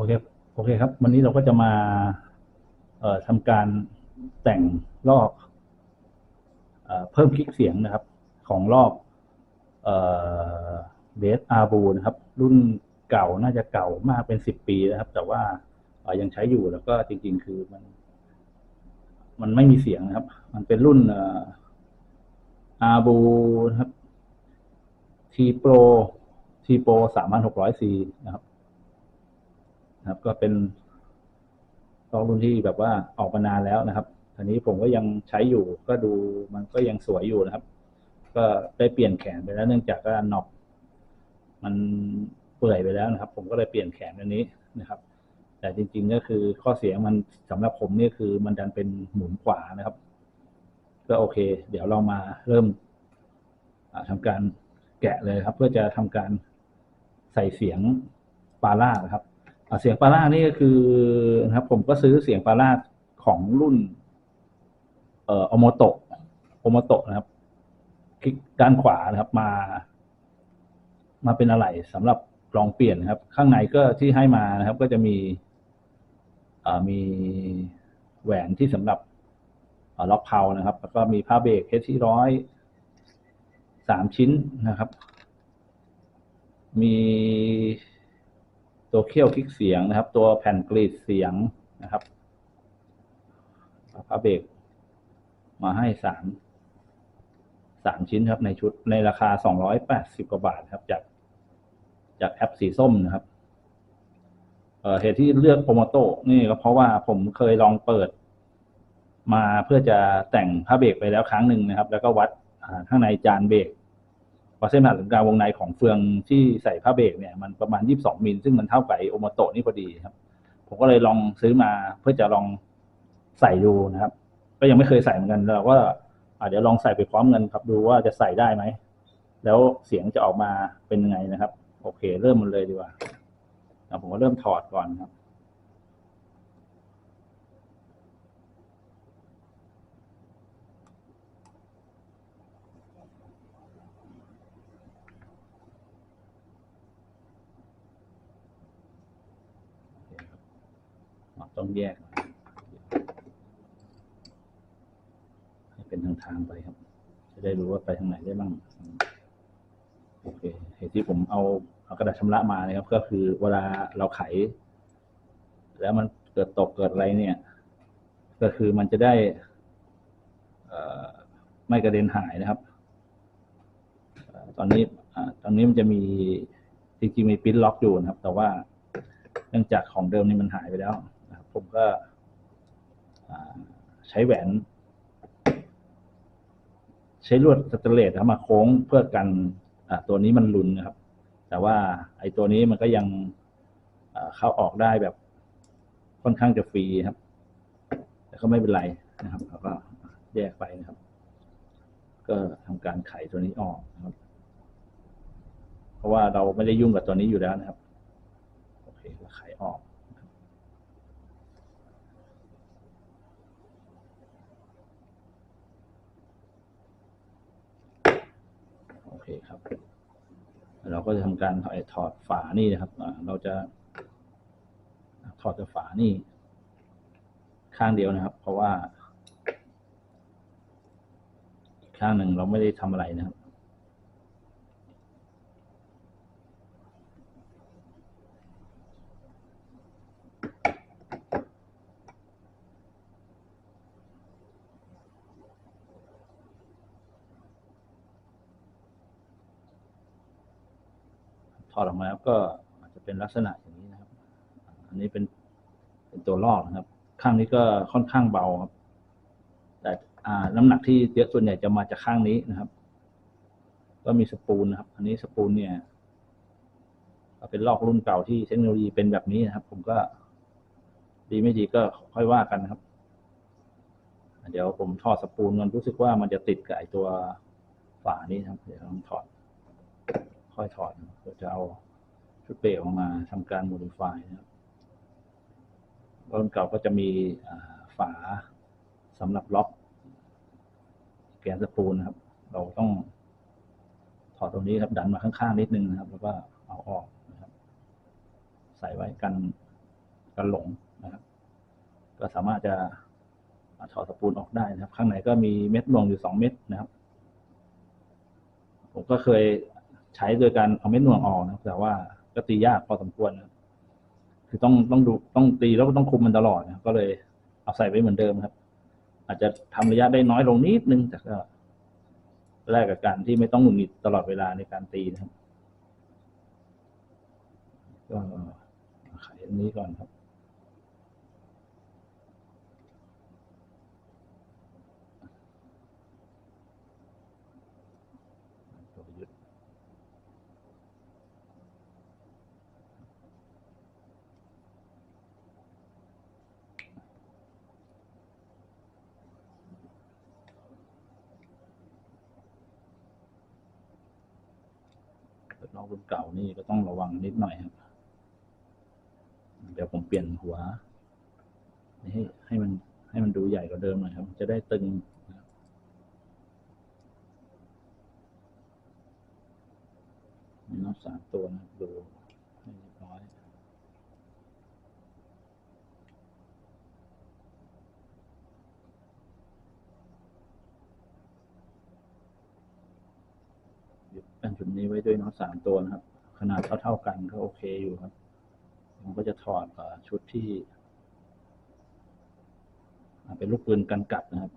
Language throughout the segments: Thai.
อเคโอเคครับ วันนี้เราก็จะมา เอ่อทำการแต่งลอกเอ่อเพิ่มคลิกเสียงนะครับ ของลอกเอ่อเบสอาบูนะครับ รุ่นเก่าน่าจะเก่ามากเป็นสิบปีนะครับ แต่ว่าออยังใช้อยู่แล้วก็จริง ๆ คือมัน มันไม่มีเสียงนะครับ มันเป็นรุ่นเอ่ออาบูนะครับทีโปรทีโปรสามพันหกร้อยซีนะครับ นะครับ ก็เป็นลอกรุ่นที่แบบว่าออกมานานแล้วนะครับทีนี้ผมก็ยังใช้อยู่ ก็ดูมันก็ยังสวยอยู่นะครับ ก็ได้เปลี่ยนแขนไปแล้วเนื่องจากว่าน็อปมันเปื่อยไปแล้วนะครับ ผมก็เลยเปลี่ยนแขนอันนี้นะครับ แต่จริง ๆ ก็คือข้อเสียมันสำหรับผมนี่คือมันดันเป็นหมุนขวานะครับ ก็โอเค เดี๋ยวเรามาเริ่มอ่าทำการแกะเลยครับ เพื่อจะทำการใส่เสียงปาร่านะครับ เสียงปาร่านี่ก็คือนะครับ ผมก็ซื้อเสียงปาร่าของรุ่น เอ่อโอโมโตะโอโมโตะนะครับ คลิกด้านขวานะครับมา มาเป็นอะไรสำหรับลองเปลี่ยนนะครับ ข้างในก็ที่ให้มานะครับ ก็จะมีอ่ามีแหวนที่สำหรับอ่าล็อกเพานะครับ แล้วก็มีผ้าเบรกเฮที่ร้อยสามชิ้นนะครับ มี ตัวเขี้ยวคลิกเสียงนะครับ ตัวแผ่นกรีดเสียงนะครับผ้าเบรกมาให้สามสามชิ้นครับในชุดในราคาสองร้อยแปดสิบกว่าบาทครับ จากจากแอปสีส้มนะครับเเหตุที่เลือกโปรโมโต้นี่ก็เพราะว่าผมเคยลองเปิด มาเพื่อจะแต่งผ้าเบรกไปแล้วครั้งหนึ่งนะครับ แล้วก็วัดข้างในจานเบรก พอเส้นผ่านศูนย์กลางวงในของเฟืองที่ใส่ผ้าเบรกเนี่ยมันประมาณ 22 มิลซึ่งมันเท่ากับไอโอโมโตนี่พอดีครับ ผมก็เลยลองซื้อมาเพื่อจะลองใส่ดูนะครับ ก็ยังไม่เคยใส่เหมือนกันเราก็เดี๋ยวลองใส่ไปพร้อมกันครับดูว่าจะใส่ได้ไหม แล้วเสียงจะออกมาเป็นยังไงนะครับ โอเค เริ่มมันเลยดีกว่าอ่ผมก็เริ่มถอดก่อนครับ โอเคครับอะ ต้องแยก ให้เป็นทางทางไปครับ จะได้รู้ว่าไปทางไหนได้บ้าง โอเค เหตุที่ผมเอาเอากระดาษชำระมานะครับ ก็คือเวลาเราไข แล้วมันเกิดตกเกิดอะไรเนี่ย ก็คือมันจะได้ไม่กระเด็นหายนะครับอตอนนี้อตอนนี้มันจะมีจริงๆมีปิ้นล็อกอยู่นะครับ แต่ว่าเนื่องจากของเดิมนี่มันหายไปแล้ว ผมก็ใช้แหวน ใช้ลวดสแตนเลสมาโค้งเพื่อกันตัวนี้มันลุนนะครับ แต่ว่าไอ้ตัวนี้มันก็ยังเข้าออกได้แบบค่อนข้างจะฟรีครับ แต่ก็ไม่เป็นไรนะครับเราก็แยกไปนะครับ ก็ทำการไขตัวนี้ออกนะครับ เพราะว่าเราไม่ได้ยุ่งกับตัวนี้อยู่แล้วนะครับ โอเคไขออกนะครับโอ เคครับ เราก็จะทำการถอดถอดฝานี่นะครับเราจะถอดจากฝานี่ข้างเดียวนะครับ เพราะว่า ข้างหนึ่งเราไม่ได้ทำอะไรนะครับ ถ อดออกมาแล้วก็อาจจะเป็นลักษณะอย่างนี้นะครับ อันนี้เป็นเป็นตัวลอกนะครับ ข้างนี้ก็ค่อนข้างเบาครับ แต่น้ำหนักที่เยอะส่วนใหญ่จะมาจากข้างนี้นะครับ ก็มีสปูลนะครับ อันนี้สปูลเนี่ยก็เป็นลอกรุ่นเก่าที่เทคโนโลยีเป็นแบบนี้นะครับ ผมก็ดีไม่ดีก็ค่อยว่ากันนะครับ เดี๋ยวผมถอดสปูลมันรู้สึกว่ามันจะติดกับไอตัวฝานี้นะครับ เดี๋ยวผมถอด ค่อยถอดนะครับเพื่อจะเอาชุดเปรย์ออกมาทำการโมดิฟายนะครับรุ่นเก่าก็จะมีฝาสำหรับล็อกแกนสปูลนะครับ เราต้องถอดตรงนี้ครับ ดันมาข้างๆนิดนึงนะครับ แล้วก็เอาออกนะครับ ใส่ไว้กันกันหลงนะครับ ก็สามารถจะถอดสปูลออกได้นะครับ ข้างในก็มีเม็ดหน่วงอยู่สองเม็ดนะครับ ผมก็เคย ใช้โดยการเอาเม็ดหน่วงออกนะแต่ว่าก็ตียากพอสมควรนะคือต้องต้องดูต้องตีแล้วก็ต้องคุมมันตลอดนะก็เลยเอาใส่ไว้เหมือนเดิมครับ อาจจะทำระยะได้น้อยลงนิดนึงแต่ก็แลกกับการที่ไม่ต้องหงุดหงิดตลอดเวลาในการตีนะครับก็ไขอันนี้ก่อนครับ ตัวยึดนอกรุ่น เก่านี่ก็ต้องระวังนิดหน่อยครับ เดี๋ยวผมเปลี่ยนหัว ให้ให้มันให้มันดูใหญ่กว่าเดิมหน่อยครับ จะได้ตึงนะครับมีน็อตสามตัวนะดูให้เรียบร้อย ยึดแป้ นี้ไว้ด้วยน็อตสามตัวนะครับ ขนาดเท่าๆกันก็โอเคอยู่ครับผมก็จะถอดอชุดที่เป็นลูกปืนกันกัดนะครับ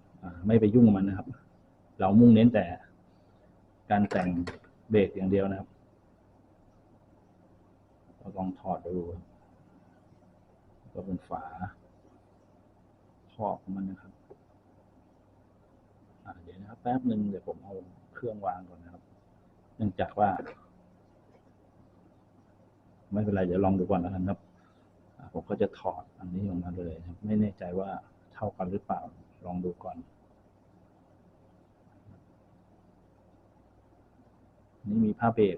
ไม่ไปยุ่งมันนะครับ เรามุ่งเน้นแต่การแต่งเบรกอย่างเดียวนะครับเราลองถอดดูก็เป็นฝาครอบของมันนะครับเดี๋ยวนะครับแป๊บหนึ่งเดี๋ยวผมเอาเครื่องวางก่อนนะครับ นื่องจากว่า ไม่เป็นไร เดี๋ยวลองดูก่อนแล้วกันครับ ผมก็จะถอดอันนี้ออกมาเลยครับ ไม่แน่ใจว่าเท่ากันหรือเปล่า ลองดูก่อน นี่มีผ้าเบรก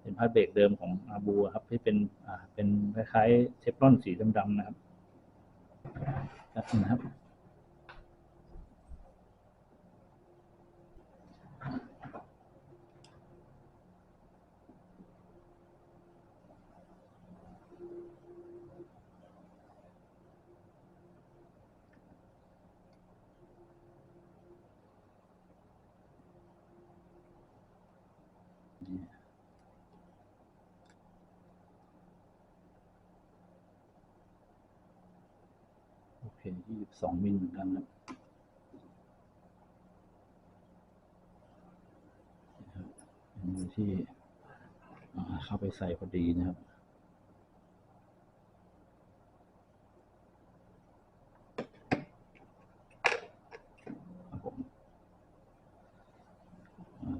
เป็นผ้าเบรกเดิมของอาบูครับที่เป็นอ่าเป็นคล้ายๆเทฟลอนสีดำๆนะครับนะครับ โอเคยี่สิบสองมิลเหมือนกันนะครับเป็นมือที่เข้าไปใส่พอดีนะครับ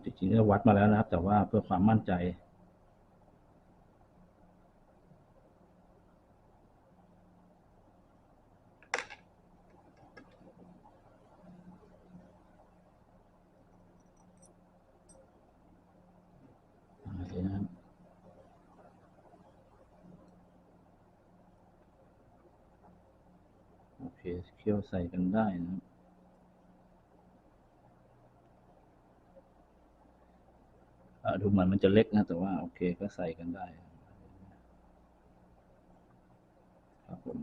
จริงๆได้วัดมาแล้วนะครับ แต่ว่าเพื่อความมั่นใจ อ่าเดี๋ยวนะครับโอ เคี่ยวใส่กันได้นะครับ ดูเหมือนมันจะเล็กนะ แต่ว่าโอเคก็ใส่กันได้ ครับผม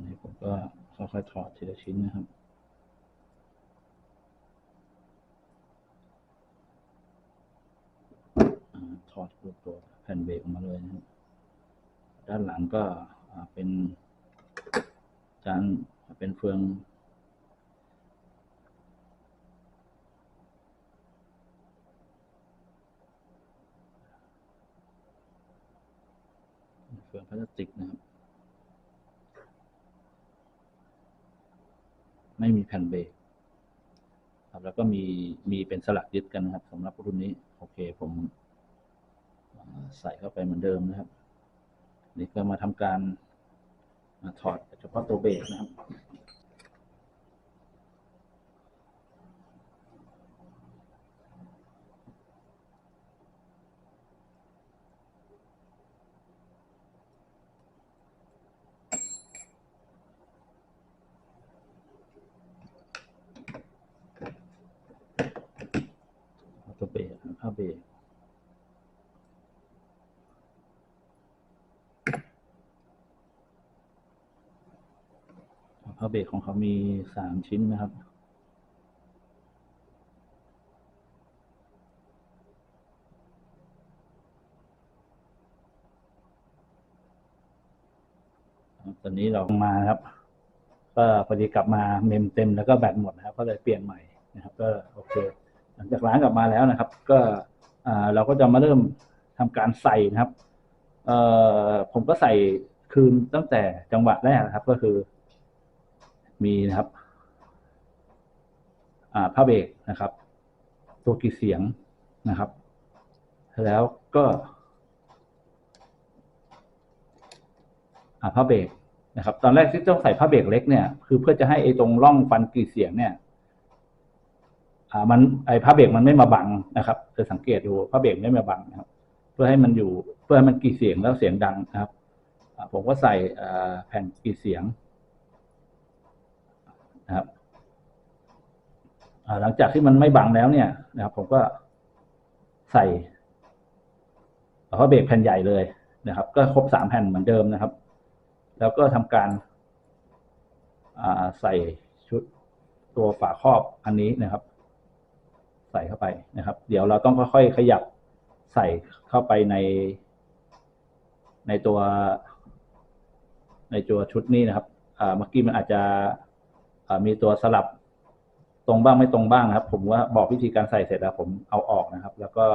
นนี้ผมก็ค่อยๆถอดทีละชิ้นนะครับถอดตัวแผ่นเบรกออกมาเลยนะครับ ด้านหลังก็เป็นจานเป็นเฟือง เฟืองพลาสติกนะครับ ไม่มีแผ่นเบรกครับแล้วก็มีมีเป็นสลักยึดกันนะครับสำหรับรุ่นนี้ โอเคผมใส่เข้าไปเหมือนเดิมนะครับ นี่ก็มาทำการมาถอดเฉพาะตัวเบรกนะครับ ตัวเบรกผ้าเบรก ผ้าเบรกของเขามีสามชิ้นนะครับ ตอนนี้เรามาครับ ก็พอดีกลับมาเมมเต็มแล้วก็แบตหมดนะครับ ก็เลยเปลี่ยนใหม่นะครับ ก็โอเค หลังจากล้างกลับมาแล้วนะครับ ก็เราก็จะมาเริ่มทำการใส่นะครับผมก็ใส่คืนตั้งแต่จังหวะแรกนะครับ ก็คือ มีนะครับผ้าเบรกนะครับ ตัวกีเสียงนะครับ แล้วก็ผ้าเบรกนะครับ ตอนแรกที่ต้องใส่ผ้าเบรกเล็กเนี่ย คือเพื่อจะให้ไอ้ตรงร่องฟันกีเสียงเนี่ยมันไอ้ผ้าเบรกมันไม่มาบังนะครับจะสังเกตดูผ้าเบรกไม่มาบังนะครับ เพื่อให้มันอยู่เพื่อให้มันกีเสียงแล้วเสียงดังนะครับผมก็ใส่แผ่นกีเสียง นะครับหลังจากที่มันไม่บังแล้วเนี่ยนะครับ ผมก็ใส่ผ้าเบรกแผ่นใหญ่เลยนะครับ ก็ครบสามแผ่นเหมือนเดิมนะครับ แล้วก็ทำการาใส่ชุดตัวฝาครอบอันนี้นะครับ ใส่เข้าไปนะครับ เดี๋ยวเราต้องค่อยๆขยับใส่เข้าไปใน ในตัว ในตัวชุดนี้นะครับเมื่อกี้มันอาจจะ มีตัวสลับตรงบ้างไม่ตรงบ้างนะครับ ผมว่าบอกวิธีการใส่เสร็จแล้ว ผมเอาออกนะครับ แล้วก็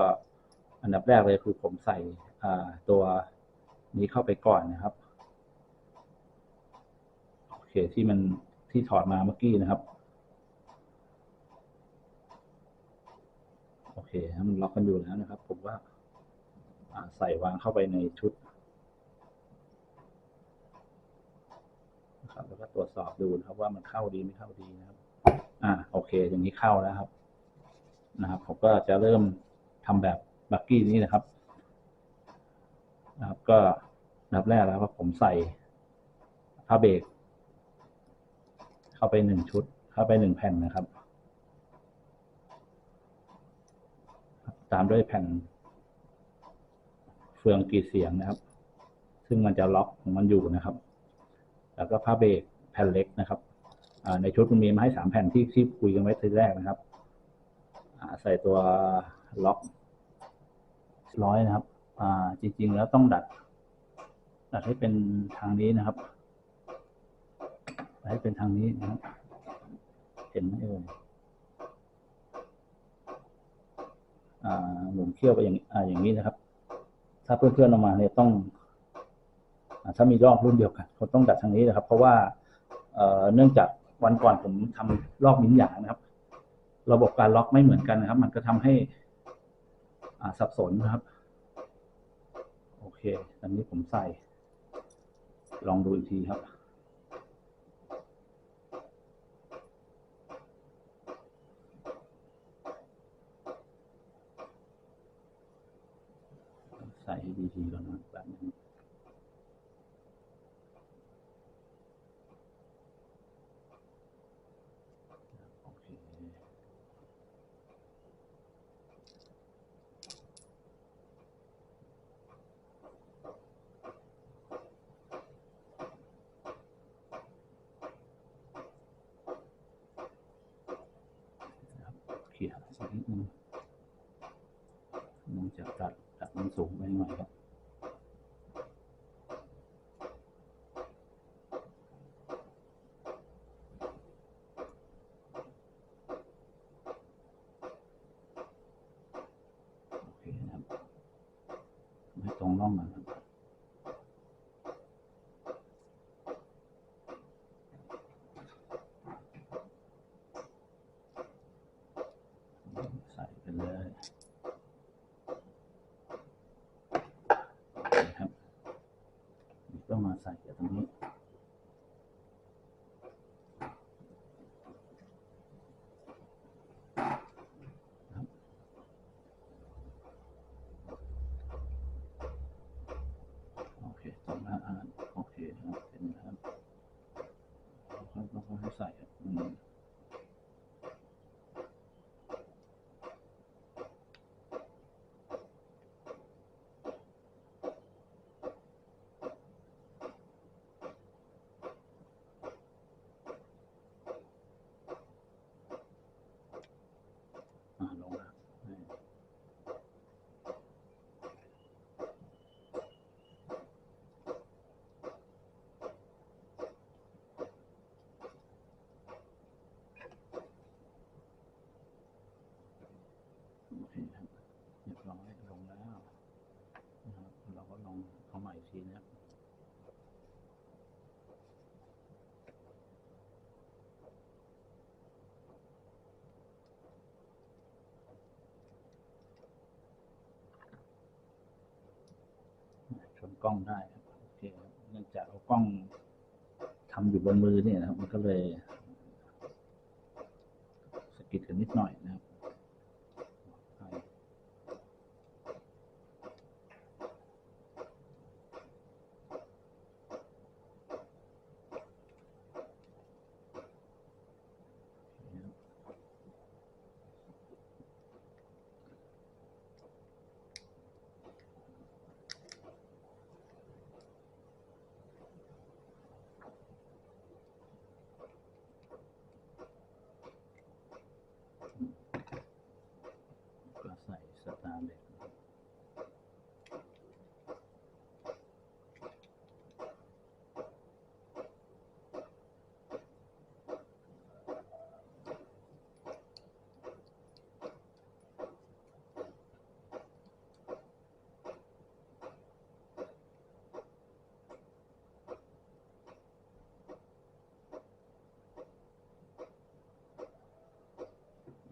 อันดับแรกเลยคือผมใส่ตัวนี้เข้าไปก่อนนะครับโอเคที่มันที่ถอดมาเมื่อกี้นะครับโอเคมันล็อกกันอยู่แล้วนะครับ ผมว่าใส่วางเข้าไปในชุด นะครับ แล้วก็ตรวจสอบดูนะครับ ว่ามันเข้าดีไม่เข้าดีนะครับ อ่า โอเค อย่างนี้เข้าแล้วครับ นะครับ ผมก็จะเริ่มทำแบบบักกี้นี้นะครับ นะครับ ก็นดับแรกแล้วครับผมใส่ผ้าเบรกเข้าไปหนึ่งชุด เข้าไปหนึ่งแผ่นนะครับ ตามด้วยแผ่น เฟืองกีเสียงนะครับ ซึ่งมันจะล็อกของมันอยู่นะครับ แล้วก็ผ้าเบรกแผ่นเล็กนะครับในชุดมันมีมาให้สามแผ่นที่ที่คุยกันไว้ทีแรกนะครับใส่ตัวล็อกร้อยนะครับจริง ๆ แล้วต้องดัด ดัดให้เป็นทางนี้นะครับให้เป็นทางนี้นะครับ เห็นไหมเอ่ยหมุนเขี้ยวไปอย่างออย่างนี้นะครับ ถ้าเพื่อนๆออกมาเนี่ยต้อง ถ้ามีรอบรุ่นเดียวกันเขาต้องดัดทางนี้นะครับ เพราะว่าเอ่อเนื่องจากวันก่อนผมทำรอกมิ้นหยางนะครับ ระบบการล็อกไม่เหมือนกันนะครับ มันก็ทำให้อ่าสับสนนะครับ โอเคตอนนี้ผมใส่ ลองดูอีกทีครับ ใส่ให้ดีๆก่อนนะแบบนี้โอเค เขี่ยสักนิดนึงมันจะตัดตัดมันสูงไปหน่อยครับ โอเคนะครับให้ตรงร่องหน่อยครับใส่ไปเลยนะครับ ต้องมาใส่ตรงนี้ โอเคตรงนั้นอ่าโอเคครับเป็นนะครับค่อยๆค่อยๆใส่ครับอืม กล้องได้ครับโอเคเนื่องจากเอากล้องทำอยู่บนมือเนี่ยนะครับ มันก็เลยสะกิดกันนิดหน่อยนะครับ ก็ใส่สตาร์เล็ก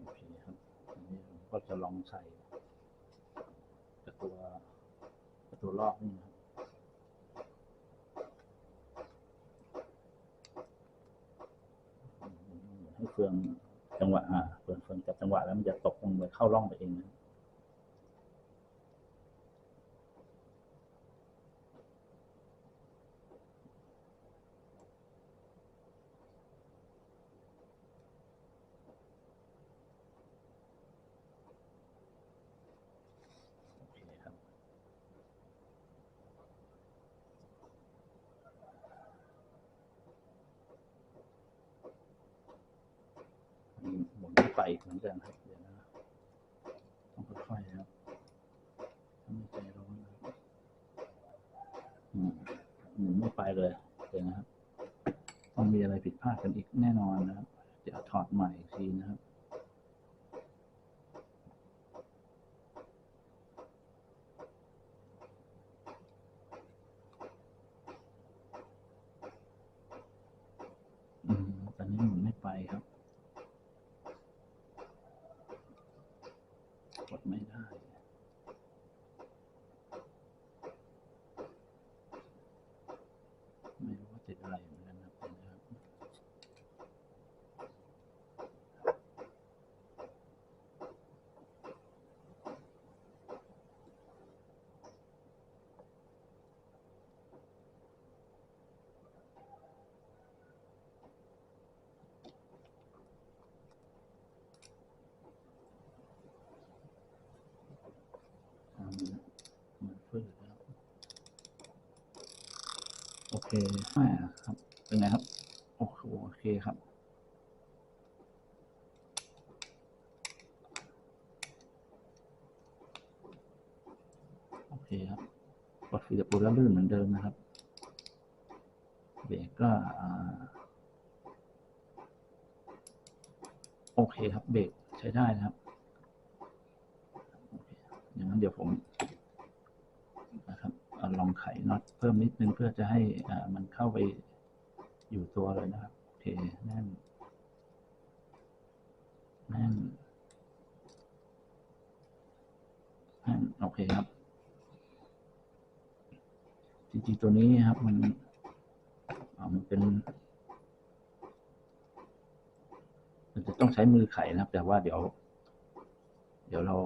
โอเคครับอันนี้ผมก็ จะลองใส่กับตัวกับตัวลอกนี่นะให้เฟืองจังหวะอ่าเฟืองเฟืองจับจังหวะแล้วมันจะตกลงไปเข้าร่องไปเองนะ โอเคครับ มีหมุนไปอีก เหมือนกันครับเดี๋ยวนะต้องค่อยๆนะครับต้องไม่ใจร้อนนะครับอืมหมุนไม่ไปเลยเดี๋ยวนะครับต้องมีอะไรผิดพลาดกันอีกแน่นอนนะครับจะถอดใหม่อีกทีนะครับอืมตอนนี้หมุนไม่ไปครับ กดไม่ได้ ไม่รู้ว่าติดอะไรเหมือนกันนะครับเดี๋ยวนะครับอ่ามันฟื้นแล้ว โอเคอ่ครับเป็นไงครับ โอ้โหโอเคครับโอเคครับกดฟีดปูแล้วลื่นเหมือนเดิมนะครับเบรกก็โอเคครับเบรกใช้ได้นะครับอย่างนั้นเดี๋ยวผม ลองไขน็อตเพิ่มนิดนึงเพื่อจะให้มันเข้าไปอยู่ตัวเลยนะครับโอเคแน่นแน่นแน่นโอเคครับ จริงๆตัวนี้ครับมันมันเป็นมันจะต้องใช้มือไขนะครับ แต่ว่าเดี๋ยว เดี๋ยวเรา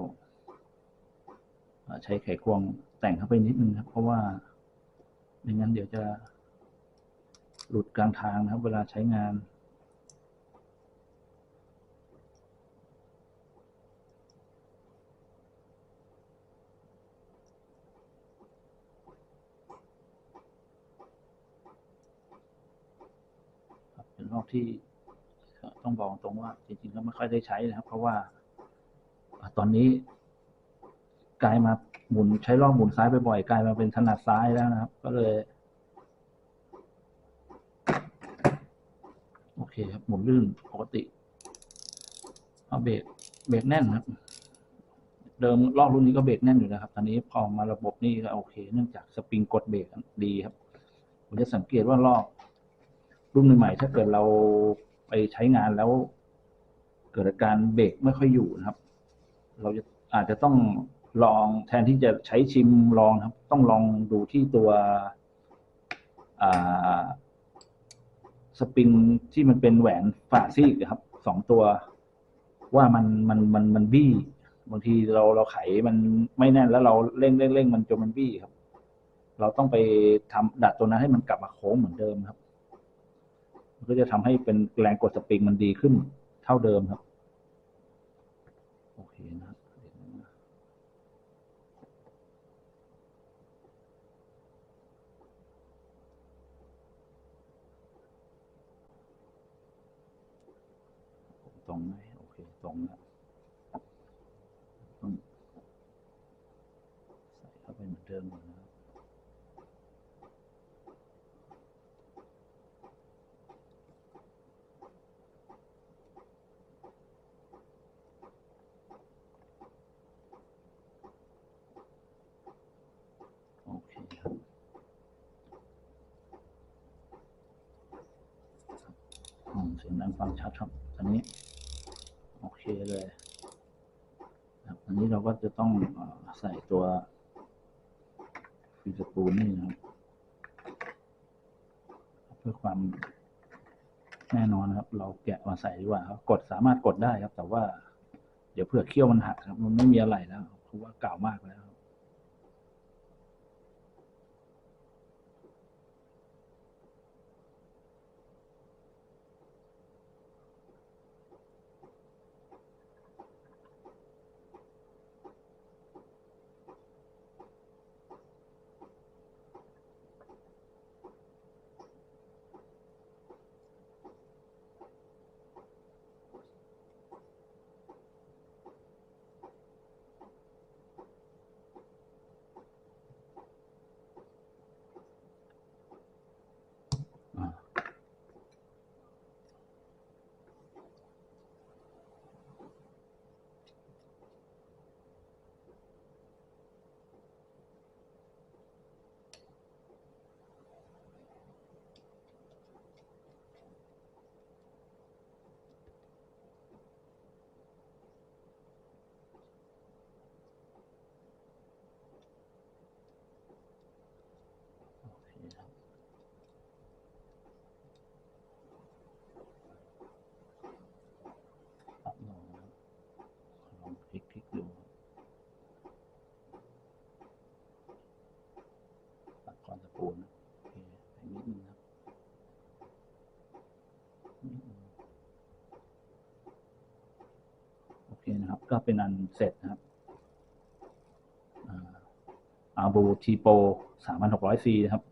ใช้ไขควง แต่งเข้าไปนิดนึงครับ เพราะว่าไม่งั้นเดี๋ยวจะหลุดกลางทางนะครับ เวลาใช้งานเป็นรอบที่ต้องบอกตรงว่า จริงๆก็ไม่ค่อยได้ใช้นะครับ เพราะว่าตอนนี้ กลายมาหมุนใช้รอบหมุนซ้ายไปบ่อยกลายมาเป็นถนัดซ้ายแล้วนะครับ ก็เลย โอเคครับ หมุนลื่นปกติเอาเบรกเบรกแน่นครับ เดิมรอบรุ่นนี้ก็เบรกแน่นอยู่นะครับตอนนี้พอมาระบบนี้ก็โอเค เนื่องจากสปริงกดเบรกดีครับผมจะสังเกตว่ารอบรุ่นใหม่ๆถ้าเกิดเราไปใช้งานแล้ว เกิดอาการเบรกไม่ค่อยอยู่นะครับ เราจะอาจจะต้อง ลองแทนที่จะใช้ชิมลองครับ ต้องลองดูที่ตัวสปริงที่มันเป็นแหวนฝาซีกครับสองตัว ว่ามันมันมันมันบี้บางทีเราเราไขมันไม่แน่นแล้วเราเร่งเร่งเร่งมันจนมันบี้ครับ เราต้องไปทำดัดตัวนั้นให้มันกลับมาโค้งเหมือนเดิมครับมันก็จะทำให้เป็นแรงกดสปริงมันดีขึ้นเท่าเดิมครับโอเคนะครับเดี๋ยวนะตรงไหมโอเค ตรงแล้วต้องใส่เข้าไปเหมือนเดิมก่อนนะครับ โอเคครับอืมเสียงดังฟังชัดครับอันนี้ โอเคเลยครับอันนี้เราก็จะต้องอใส่ตัวฟีสปูนนี่นะครับ เพื่อความแน่นอนนะครับ เราแกะมาใส่ดีกว่าครับกดสามารถกดได้ครับ แต่ว่า เดี๋ยวเผื่อเขี้ยวมันหักครับ มันไม่มีอะไรแล้วเพราะว่าเก่ามากแล้วครับ อ่าโอเคครับ ปรับลงนะครับลองคลิกคลิกดูตัดก่อนตะปูนะโอเคไปนิดนึงครับนิดนึง โอเคนะครับ ก็เป็นอันเสร็จนะครับอาบูทีโปสามพันหกร้อยซีนะครับ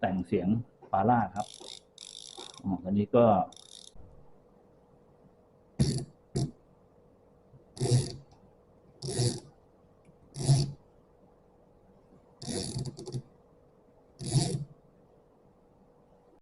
แต่งเสียงปาร่าครับอันนี้ก็